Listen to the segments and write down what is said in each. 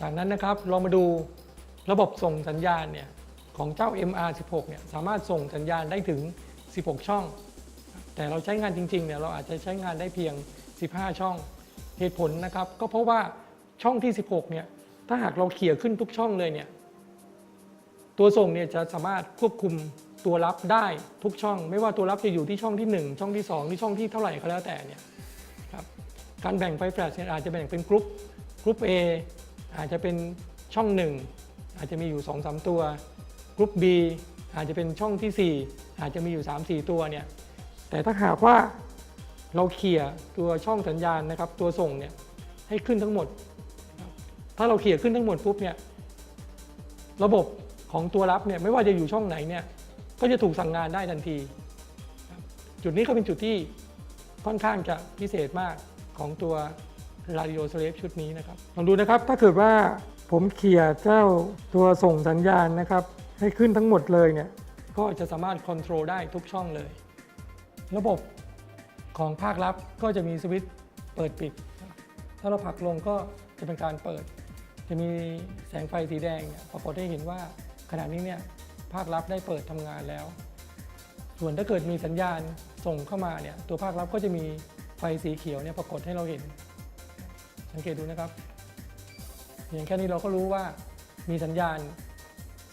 จากนั้นนะครับเรามาดูระบบส่งสัญญาณเนี่ยของเจ้า MR16 เนี่ยสามารถส่งสัญญาณได้ถึง 16 ช่อง แต่เราใช้งานจริงๆเนี่ยเราอาจจะใช้งานได้เพียง 15 ช่อง เหตุผลนะครับก็เพราะว่าช่องที่ 16 เนี่ยถ้าหากเราเขี่ยขึ้นทุกช่องเลยเนี่ยตัวส่งเนี่ยจะสามารถควบคุมตัวรับได้ทุกช่อง ไม่ว่าตัวรับจะอยู่ที่ช่องที่ 1 ช่องที่ 2 ที่ช่องที่เท่าไหร่ก็แล้วแต่เนี่ยครับการแบ่งไฟแฟลชเนี่ยอาจจะแบ่งเป็นกรุ๊ปกรุ๊ป A อาจจะเป็นช่อง 1 อาจจะมีอยู่ 2-3 ตัวกรุ๊ป B อาจจะเป็นช่องทีสี่ 4 อาจจะมีอยู่ 3-4 ตัวเนี่ยแต่ถ้าหากว่าเราเขี่ยตัวช่องสัญญาณนะครับ ตัวส่งเนี่ยให้ขึ้นทั้งหมด ถ้าเราเขี่ยขึ้นทั้งหมดปุ๊บเนี่ยระบบของตัวรับเนี่ยไม่ว่าจะอยู่ช่องไหนเนี่ยก็จะถูกสั่งงานได้ทันที จุดนี้ก็เป็นจุดที่ค่อนข้างจะพิเศษมากของตัว Radio Slave ชุดนี้นะครับลองดูนะครับถ้าเกิดว่าผมเขี่ยเจ้าตัวส่งสัญญาณนะครับ ให้ขึ้นทั้งหมดเลยเนี่ยก็จะสามารถควบคุมได้ทุกช่องเลย ระบบของภาครับก็จะมีสวิตช์เปิดปิด ถ้าเราผลักลงก็จะเป็นการเปิด จะมีแสงไฟสีแดงเนี่ยปรากฏให้เห็นว่าขณะนี้เนี่ยภาครับได้เปิดทำงานแล้ว ส่วนถ้าเกิดมีสัญญาณส่งเข้ามาเนี่ยตัวภาครับก็จะมีไฟสีเขียวเนี่ยปรากฏให้เราเห็น สังเกตดูนะครับอย่างแค่นี้เราก็รู้ว่ามีสัญญาณ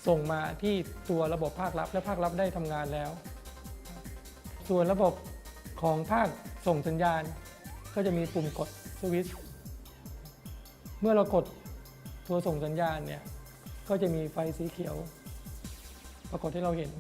ส่งมาที่ตัวระบบภาครับและภาครับได้ทำงานแล้ว ส่วนระบบของภาคส่งสัญญาณ ก็จะมีปุ่มกดสวิตช์เมื่อเรากดตัวส่งสัญญาณเนี่ยก็จะมีไฟสีเขียว ปรากฏให้เราเห็น